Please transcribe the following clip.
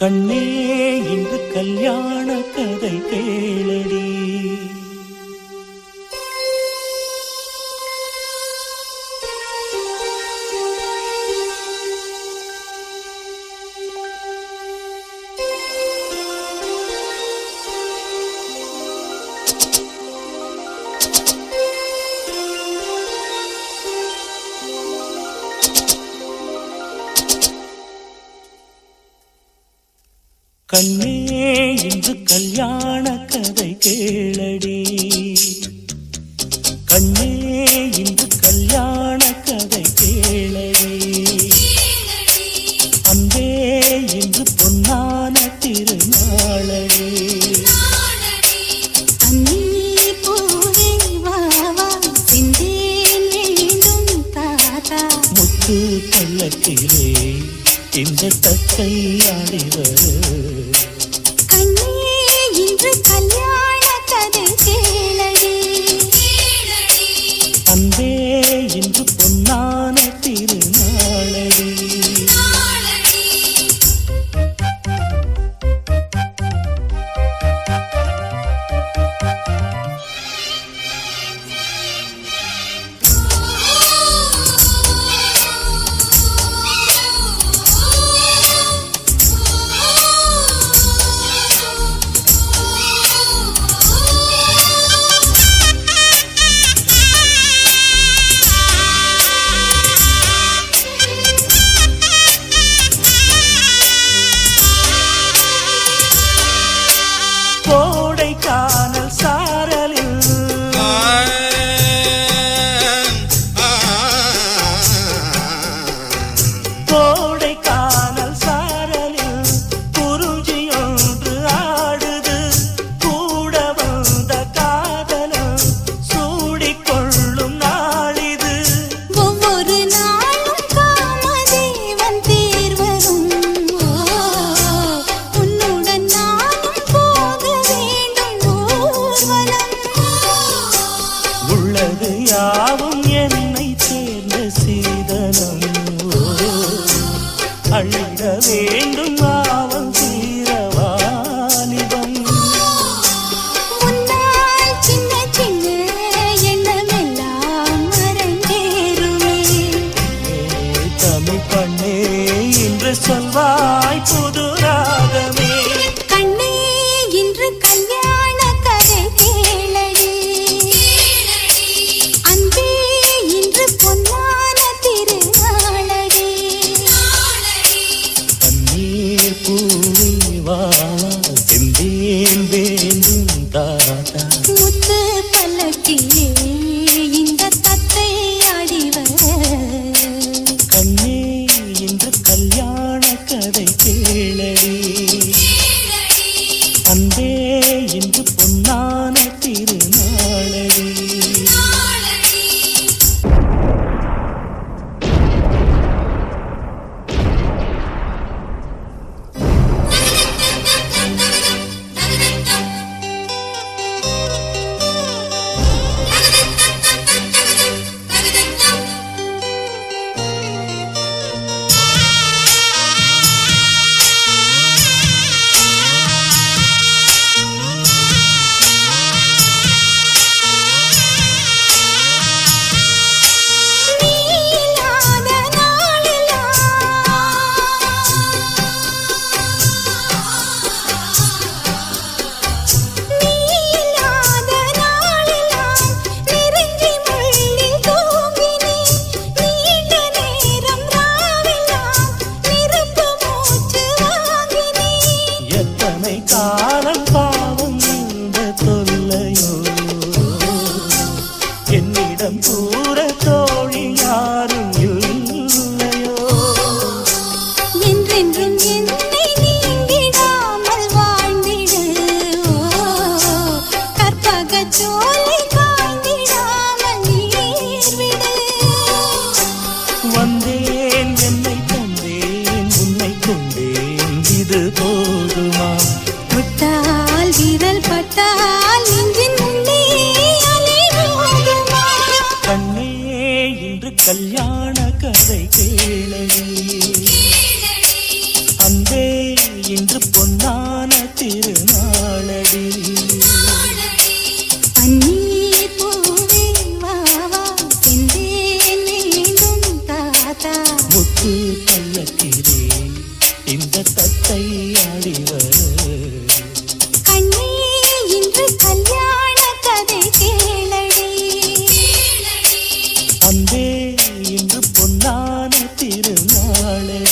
கண்ணே இன்று கல்யாண கதை கேளடி. கண்ணே இன்று கல்யாண கதை கேளடி. கண்ணே இன்று கல்யாண கதை கேளடி. அன்பே இன்று பொன்னான திருநாளடி. முத்து பள்ளக்கிலே இந்த தத்தை ஆடிவர் 你 இன்று பொன்னா Em கல்யாண கதை கேளடி. அன்பே இன்று பொன்னான திருநாளடி. முத்து கல்லக்கிறேன் இந்த தத்தை ஆடிவர் കാണത്തിരുന്നാളേ